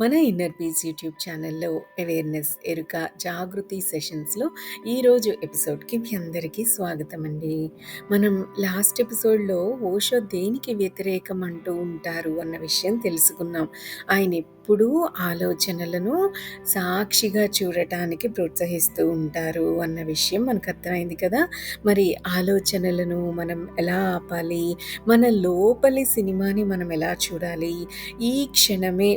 మన inner peace YouTube ఛానల్లో awareness ఎరుక జాగృతి సెషన్స్లో ఈరోజు ఎపిసోడ్కి మీ అందరికీ స్వాగతం అండి మనం లాస్ట్ ఎపిసోడ్లో ఓషో దేనికి వ్యతిరేకం అంటూ ఉంటారు అన్న విషయం తెలుసుకున్నాం. ఆయన ఎప్పుడూ ఆలోచనలను సాక్షిగా చూడటానికి ప్రోత్సహిస్తూ ఉంటారు అన్న విషయం మనకు అర్థమైంది కదా. మరి ఆలోచనలను మనం ఎలా ఆపాలి? మన లోపలి సినిమాని మనం ఎలా చూడాలి? ఈ క్షణమే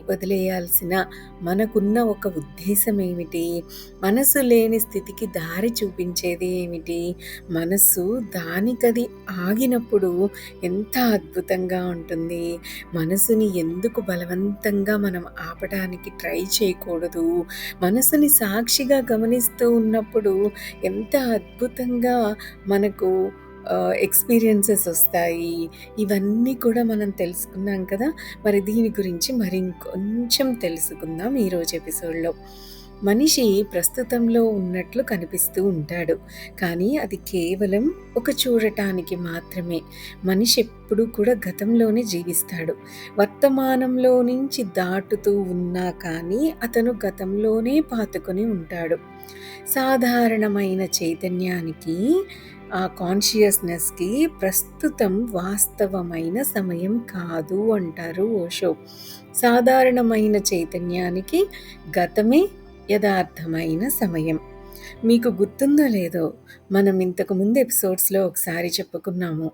వదిలేయాల్సిన మనకున్న ఒక ఉద్దేశం ఏమిటి మనసు లేని స్థితికి దారి చూపించేది ఏమిటి? మనస్సు దానికది ఆగినప్పుడు ఎంత అద్భుతంగా ఉంటుంది? మనసుని ఎందుకు బలవంతంగా మనం ఆపడానికి ట్రై చేయకూడదు? మనసుని సాక్షిగా గమనిస్తూ ఉన్నప్పుడు ఎంత అద్భుతంగా మనకు ఎక్స్పీరియన్సెస్ వస్తాయి. ఇవన్నీ కూడా మనం తెలుసుకున్నాం కదా? మరి దీని గురించి మరి ఇంకొంచెం తెలుసుకుందాం ఈరోజు ఎపిసోడ్లో. మనిషి ప్రస్తుతంలో ఉన్నట్లు కనిపిస్తూ ఉంటాడు. కానీ అది కేవలం ఒక చూడటానికి మాత్రమే. మనిషి ఎప్పుడూ కూడా గతంలోనే జీవిస్తాడు. వర్తమానంలో నుంచి దాటుతూ ఉన్నా కానీ అతను గతంలోనే పాతుకొని ఉంటాడు. సాధారణమైన చైతన్యానికి ఆ కాన్షియస్నెస్కి ప్రస్తుతం వాస్తవమైన సమయం కాదు అంటారు ఓషో. సాధారణమైన చైతన్యానికి గతమే యథార్థమైన సమయం. మీకు గుర్తుందో లేదో మనం ఇంతకు ముందు ఎపిసోడ్స్లో ఒకసారి చెప్పుకున్నాము.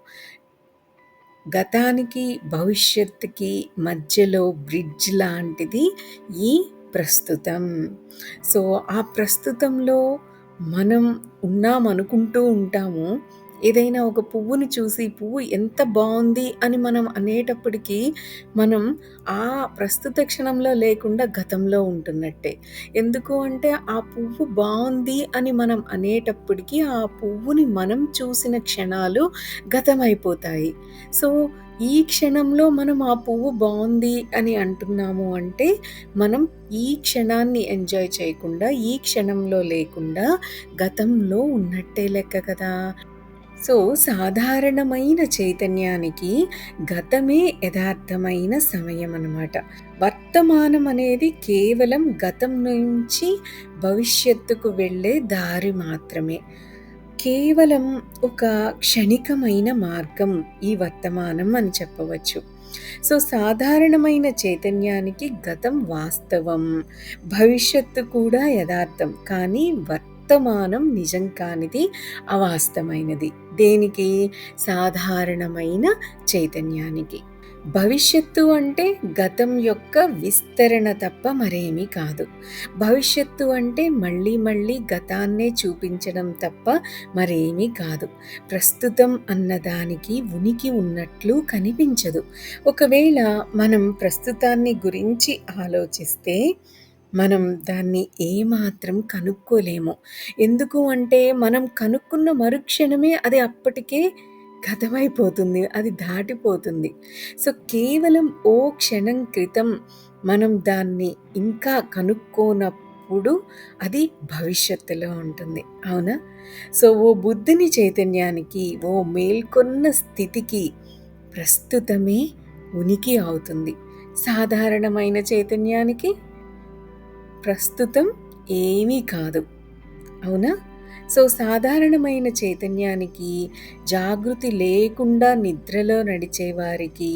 గతానికి భవిష్యత్తుకి మధ్యలో బ్రిడ్జ్ లాంటిది ఈ ప్రస్తుతం. సో ఆ ప్రస్తుతంలో మనం ఉన్నామనుకుంటూ ఉంటాము. ఏదైనా ఒక పువ్వుని చూసి పువ్వు ఎంత బాగుంది? అని మనం అనేటప్పటికీ మనం ఆ ప్రస్తుత క్షణంలో లేకుండా గతంలో ఉంటున్నట్టే. ఎందుకు అంటే ఆ పువ్వు బాగుంది అని మనం అనేటప్పటికీ ఆ పువ్వుని మనం చూసిన క్షణాలు గతమైపోతాయి. సో ఈ క్షణంలో మనం ఆ పువ్వు బాగుంది అని అంటున్నాము అంటే మనం ఈ క్షణాన్ని ఎంజాయ్ చేయకుండా ఈ క్షణంలో లేకుండా గతంలో ఉన్నట్టే లెక్క కదా. సో సాధారణమైన చైతన్యానికి గతమే యథార్థమైన సమయం అన్నమాట. వర్తమానం అనేది కేవలం గతం నుంచి భవిష్యత్తుకు వెళ్ళే దారి మాత్రమే. కేవలం ఒక క్షణికమైన మార్గం ఈ వర్తమానం అని చెప్పవచ్చు. సో సాధారణమైన చైతన్యానికి గతం వాస్తవం. భవిష్యత్తు కూడా యథార్థం. కానీ వర్తమానం నిజం కానిది అవాస్తవమైనది. దేనికి? సాధారణమైన చైతన్యానికి. భవిష్యత్తు అంటే గతం యొక్క విస్తరణ తప్ప మరేమీ కాదు. భవిష్యత్తు అంటే మళ్ళీ మళ్ళీ గతాన్నే చూపించడం తప్ప మరేమీ కాదు. ప్రస్తుతం అన్నదానికి ఉనికి ఉన్నట్లు కనిపించదు. ఒకవేళ మనం ప్రస్తుతాన్ని గురించి ఆలోచిస్తే మనం దాన్ని ఏమాత్రం కనుక్కోలేము. ఎందుకు అంటే మనం కనుక్కున్న మరుక్షణమే అది అప్పటికే గతమైపోతుంది అది దాటిపోతుంది. సో కేవలం ఓ క్షణం క్రితం మనం దాన్ని ఇంకా కనుక్కోనప్పుడు అది భవిష్యత్తులో ఉంటుంది. అవునా? సో ఓ బుద్ధిని చైతన్యానికి ఓ మేల్కొన్న స్థితికి ప్రస్తుతమే ఉనికి అవుతుంది. సాధారణమైన చైతన్యానికి ప్రస్తుతం ఏమీ కాదు. అవునా? సో సాధారణమైన చైతన్యానికి జాగృతి లేకుండా నిద్రలో నడిచేవారికి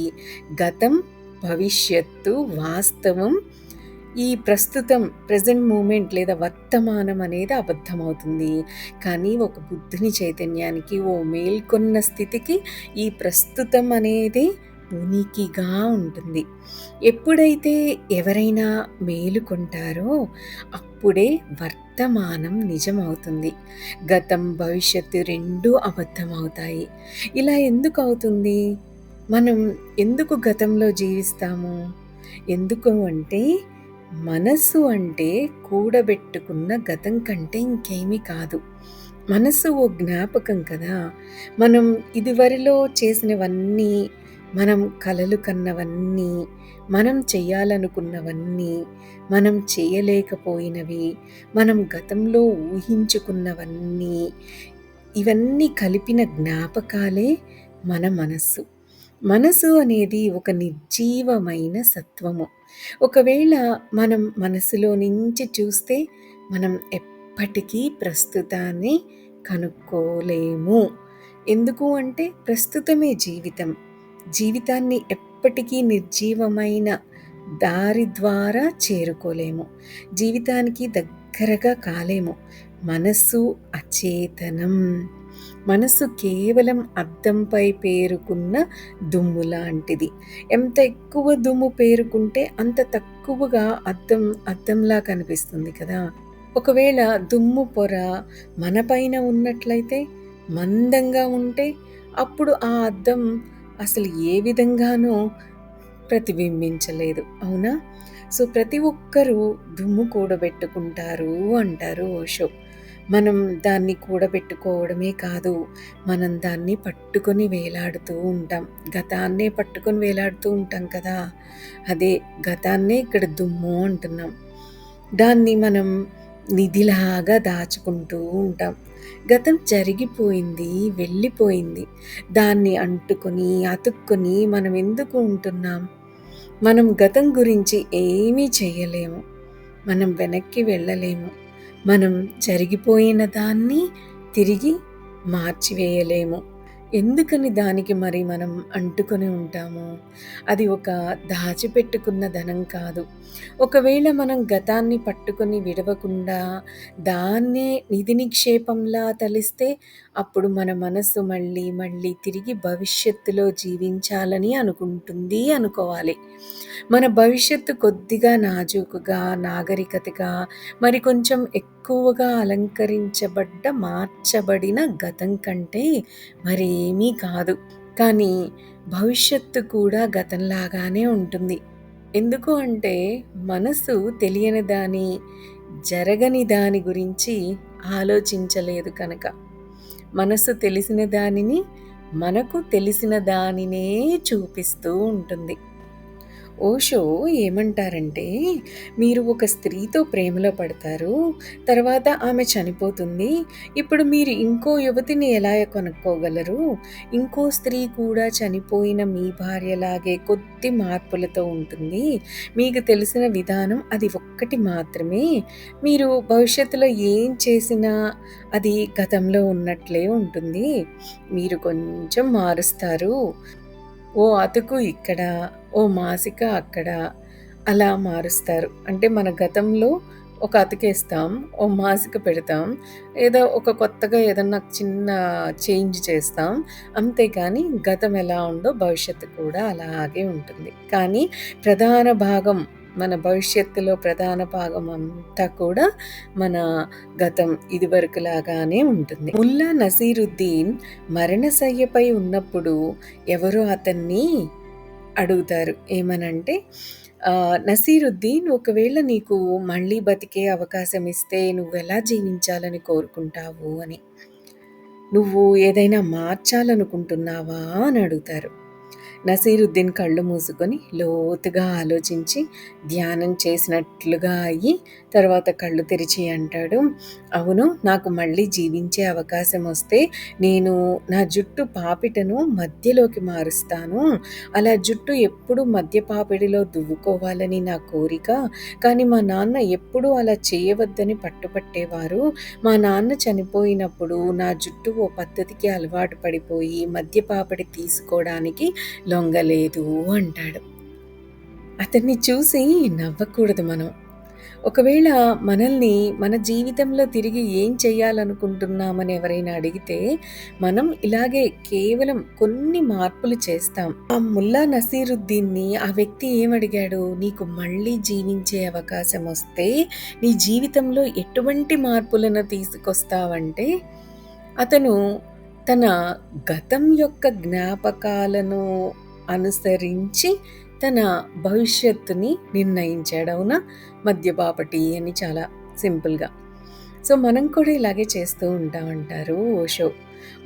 గతం భవిష్యత్తు వాస్తవం ఈ ప్రస్తుతం ప్రజెంట్ మూమెంట్ లేదా వర్తమానం అనేది అబద్ధమవుతుంది. కానీ ఒక బుద్ధిని చైతన్యానికి ఓ మేల్కొన్న స్థితికి ఈ ప్రస్తుతం అనేది ఉనికిగా ఉంటుంది. ఎప్పుడైతే ఎవరైనా మేలుకుంటారో అప్పుడే వర్త వర్తమానం నిజమవుతుంది. గతం భవిష్యత్తు రెండూ అబద్ధమవుతాయి. ఇలా ఎందుకు అవుతుంది? మనం ఎందుకు గతంలో జీవిస్తాము? ఎందుకు అంటే మనసు అంటే కూడబెట్టుకున్న గతం కంటే ఇంకేమీ కాదు. మనసు ఓ జ్ఞాపకం కదా. మనం ఇదివరలో చేసినవన్నీ మనం కలలు కన్నవన్నీ మనం చేయాలనుకున్నవన్నీ మనం చేయలేకపోయినవి మనం గతంలో ఊహించుకున్నవన్నీ ఇవన్నీ కలిపిన జ్ఞాపకాలే మన మనస్సు మనసు అనేది ఒక నిర్జీవమైన సత్వము. ఒకవేళ మనం మనసులో నుంచి చూస్తే మనం ఎప్పటికీ ప్రస్తుతాన్ని కనుక్కోలేము. ఎందుకు అంటే ప్రస్తుతమే జీవితం. జీవితాన్ని ఎప్పటికీ నిర్జీవమైన దారి ద్వారా చేరుకోలేము. జీవితానికి దగ్గరగా కాలేము. మనస్సు అచేతనం. మనస్సు కేవలం అద్దంపై పేరుకున్న దుమ్ము లాంటిది. ఎంత ఎక్కువ దుమ్ము పేరుకుంటే అంత తక్కువగా అద్దం అద్దంలా కనిపిస్తుంది కదా! ఒకవేళ దుమ్ము పొర మనపైన ఉన్నట్లయితే మందంగా ఉంటే అప్పుడు ఆ అద్దం అసలు ఏ విధంగానో ప్రతిబింబించలేదు. అవునా? సో, ప్రతి ఒక్కరూ దుమ్ము కూడబెట్టుకుంటారు అంటారు ఓషో. మనం దాన్ని కూడబెట్టుకోవడమే కాదు, మనం దాన్ని పట్టుకొని వేలాడుతూ ఉంటాం. గతాన్నే పట్టుకొని వేలాడుతూ ఉంటాం కదా! అదే గతాన్నే ఇక్కడ దుమ్ము అంటున్నాం. దాన్ని మనం నిధిలాగా దాచుకుంటూ ఉంటాం. గతం జరిగిపోయింది, వెళ్ళిపోయింది. దాన్ని అంటుకొని, అతుక్కొని మనం ఎందుకు ఉంటున్నాం? మనం గతం గురించి ఏమీ చేయలేము మనం వెనక్కి వెళ్ళలేము. మనం జరిగిపోయిన దాన్ని తిరిగి మార్చివేయలేము. ఎందుకని దానికి మరి మనం అంటుకొని ఉంటాము? అది ఒక దాచిపెట్టుకున్న ధనం కాదు. ఒకవేళ మనం గతాన్ని పట్టుకొని విడవకుండా దాన్నే నిధి నిక్షేపంలా తలిస్తే అప్పుడు మన మనసు మళ్ళీ, మళ్ళీ తిరిగి భవిష్యత్తులో జీవించాలని అనుకుంటుంది అనుకోవాలి. మన భవిష్యత్తు కొద్దిగా నాజూకుగా, నాగరికతగా, మరి కొంచెం ఎక్కువగా అలంకరించబడ్డ, మార్చబడిన గతం కంటే మరేమీ కాదు. కానీ భవిష్యత్తు కూడా గతంలాగానే ఉంటుంది. ఎందుకు అంటే మనసు తెలియని దాని, జరగని దాని గురించి ఆలోచించలేదు కనుక. మనసు తెలిసిన దానిని, మనకు తెలిసిన దానినే చూపిస్తూ ఉంటుంది. ఓషో ఏమంటారంటే, మీరు ఒక స్త్రీతో ప్రేమలో పడతారు. తర్వాత ఆమె చనిపోతుంది. ఇప్పుడు మీరు ఇంకో యువతిని ఎలా కొనుక్కోగలరు ఇంకో స్త్రీ కూడా చనిపోయిన మీ భార్యలాగే కొద్ది మార్పులతో ఉంటుంది. మీకు తెలిసిన విధానం అది ఒక్కటి మాత్రమే. మీరు భవిష్యత్తులో ఏం చేసినా అది గతంలో ఉన్నట్లే ఉంటుంది. మీరు కొంచెం మారుస్తారు. ఓ అతుకు ఇక్కడ, ఓ మాసిక అక్కడ అలా మారుస్తారు. అంటే మన గతంలో ఒక అతికేస్తాం. ఓ మాసిక పెడతాం. ఏదో ఒక కొత్తగా ఏదన్నా చిన్న చేంజ్ చేస్తాం. అంతేకాని గతం ఎలా ఉందో భవిష్యత్తు కూడా అలాగే ఉంటుంది. కానీ ప్రధాన భాగం మన భవిష్యత్తులో ప్రధాన భాగం అంతా కూడా మన గతం ఇదివరకులాగానే ఉంటుంది. ముల్లా నసీరుద్దీన్ మరణశయ్యపై ఉన్నప్పుడు ఎవరో అతన్ని అడుగుతారు. ఏమనంటే "నసీరుద్దీన్ ఒకవేళ నీకు మళ్ళీ బతికే అవకాశం ఇస్తే నువ్వు ఎలా జీవించాలని కోరుకుంటావు" అని. "నువ్వు ఏదైనా మార్చాలనుకుంటున్నావా?" అని అడుగుతారు. నసీరుద్దీన్ కళ్ళు మూసుకొని లోతుగా ఆలోచించి ధ్యానం చేసినట్లుగా అయ్యి తర్వాత కళ్ళు తెరిచి అంటాడు, "అవును నాకు మళ్ళీ జీవించే అవకాశం వస్తే నేను నా జుట్టు పాపిటను మధ్యలోకి మారుస్తాను. అలా జుట్టు ఎప్పుడు మధ్య పాపిడిలో దువ్వుకోవాలని నా కోరిక. కానీ మా నాన్న ఎప్పుడూ అలా చేయవద్దని పట్టుపట్టేవారు. మా నాన్న చనిపోయినప్పుడు నా జుట్టు ఓ పద్ధతికి అలవాటు పడిపోయి మధ్య పాపిడి తీసుకోవడానికి లొంగలేదు" అంటాడు. అతన్ని చూసి నవ్వకూడదు మనం. ఒకవేళ మనల్ని మన జీవితంలో తిరిగి ఏం చేయాలనుకుంటున్నామని ఎవరైనా అడిగితే మనం ఇలాగే కేవలం కొన్ని మార్పులు చేస్తాం. ఆ ముల్లా నసీరుద్దీన్‌ని ఆ వ్యక్తి ఏమడిగాడు? "నీకు మళ్ళీ జీవించే అవకాశం వస్తే నీ జీవితంలో ఎటువంటి మార్పులను తీసుకొస్తావంటే" అతను తన గతం యొక్క జ్ఞాపకాలను అనుసరించి తన భవిష్యత్తుని నిర్ణయించాడు. అవునా? మధ్య పాపటి అని చాలా సింపుల్‌గా. సో, మనం కూడా ఇలాగే చేస్తూ ఉంటామంటారు ఓషో.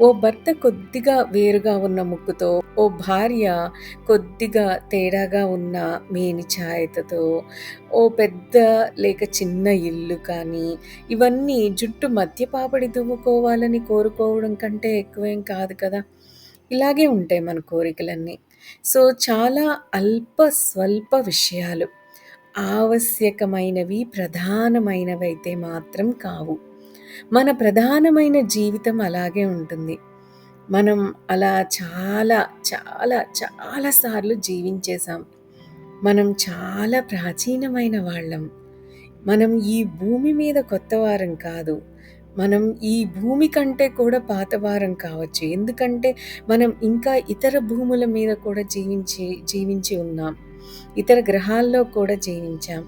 ఓ భర్త కొద్దిగా వేరుగా ఉన్న ముక్కుతో, ఓ భార్య కొద్దిగా తేడాగా ఉన్న మేని ఛాయతతో, ఓ పెద్ద లేక చిన్న ఇల్లు కానీ, ఇవన్నీ జుట్టు మధ్యపాపడి దువ్వుకోవాలని కోరుకోవడం కంటే ఎక్కువేం కాదు కదా! ఇలాగే ఉంటాయి మన కోరికలన్నీ. సో, చాలా అల్ప స్వల్ప విషయాలు. ఆవశ్యకమైనవి, ప్రధానమైనవైతే మాత్రం కావు. మన ప్రధానమైన జీవితం అలాగే ఉంటుంది. మనం అలా చాలా, చాలా, చాలా సార్లు జీవించేశాం మనం చాలా ప్రాచీనమైన వాళ్ళం. మనం ఈ భూమి మీద కొత్తవారం కాదు. మనం ఈ భూమి కంటే కూడా పాతవారం కావచ్చు. ఎందుకంటే, మనం ఇంకా ఇతర భూముల మీద కూడా జీవించి జీవించి ఉన్నాం. ఇతర గ్రహాల్లో కూడా జీవించాం.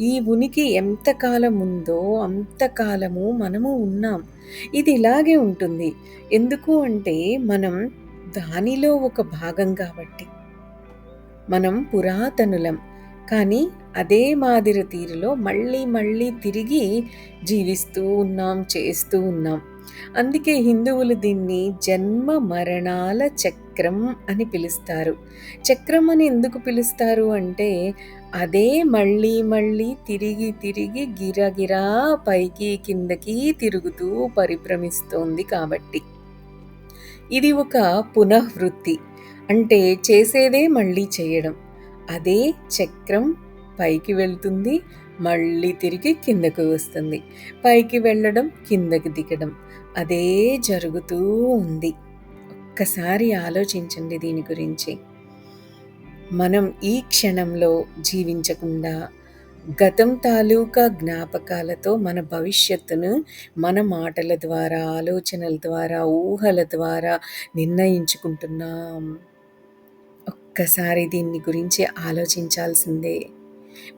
ఈ ఉనికి ఎంత కాలం ఉందో అంత కాలము మనము ఉన్నాం. ఇది ఇలాగే ఉంటుంది. ఎందుకు అంటే, మనం దానిలో ఒక భాగం కాబట్టి. మనం పురాతనులం. కానీ అదే మాదిరి తీరులో మళ్ళీ, మళ్ళీ తిరిగి జీవిస్తూ ఉన్నాం, చేస్తూ ఉన్నాం. అందుకే హిందువులు దీన్ని జన్మ మరణాల చక్రం అని పిలుస్తారు. చక్రం అని ఎందుకు పిలుస్తారు అంటే, అదే మళ్ళీ, మళ్ళీ తిరిగి, తిరిగి గిరగిరా పైకి, కిందకి తిరుగుతూ పరిభ్రమిస్తోంది కాబట్టి. ఇది ఒక పునఃవృత్తి. అంటే చేసేదే మళ్ళీ చేయడం. అదే చక్రం పైకి వెళ్తుంది. మళ్ళీ తిరిగి కిందకు వస్తుంది. పైకి వెళ్ళడం, కిందకి దిగడం. అదే జరుగుతూ ఉంది. ఒక్కసారి ఆలోచించండి దీని గురించి. మనం ఈ క్షణంలో జీవించకుండా, గతం తాలూకా జ్ఞాపకాలతో మన భవిష్యత్తును మన మాటల ద్వారా, ఆలోచనల ద్వారా, ఊహల ద్వారా నిర్ణయించుకుంటున్నాం. ఒక్కసారి దీన్ని గురించి ఆలోచించాల్సిందే.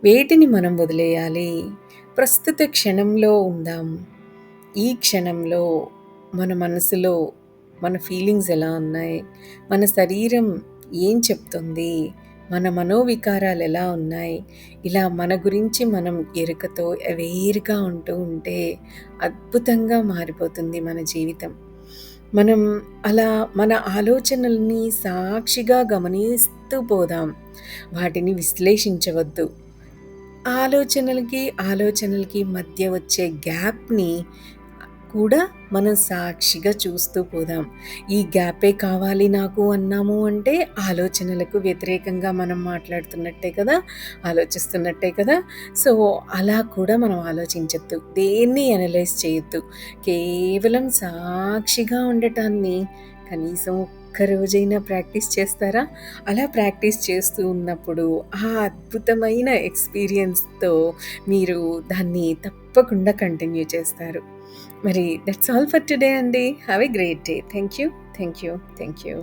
వేటిని మనం వదిలేయాలి? ప్రస్తుత క్షణంలో ఉందాం. ఈ క్షణంలో మన మనసులో మన ఫీలింగ్స్ ఎలా ఉన్నాయి? మన శరీరం ఏం చెప్తుంది? మన మనోవికారాలు ఎలా ఉన్నాయి? ఇలా మన గురించి మనం ఎరుకతో అవేర్‌గా ఉంటూ ఉంటే అద్భుతంగా మారిపోతుంది మన జీవితం. మనం అలా మన ఆలోచనల్ని సాక్షిగా గమనిస్తూ పోదాం. వాటిని విశ్లేషించవద్దు. ఆలోచనలకి, ఆలోచనలకి మధ్య వచ్చే గ్యాప్‌ని కూడా మనం సాక్షిగా చూస్తూ పోదాం. ఈ గ్యాపే కావాలి నాకు అన్నాము అంటే ఆలోచనలకు వ్యతిరేకంగా మనం మాట్లాడుతున్నట్టే కదా! ఆలోచిస్తున్నట్టే కదా! సో, అలా కూడా మనం ఆలోచించొద్దు. దేన్ని అనలైజ్ చేయొద్దు. కేవలం సాక్షిగా ఉండటాన్ని కనీసం ఒక్కరోజైనా ప్రాక్టీస్ చేస్తారా? అలా ప్రాక్టీస్ చేస్తూ ఉన్నప్పుడు ఆ అద్భుతమైన ఎక్స్‌పీరియన్స్‌తో మీరు దాన్ని తప్పకుండా కంటిన్యూ చేస్తారు. మరి దట్స్ ఆల్ ఫర్ టుడే అండి. Have a great day. Thank you. Thank you. Thank you.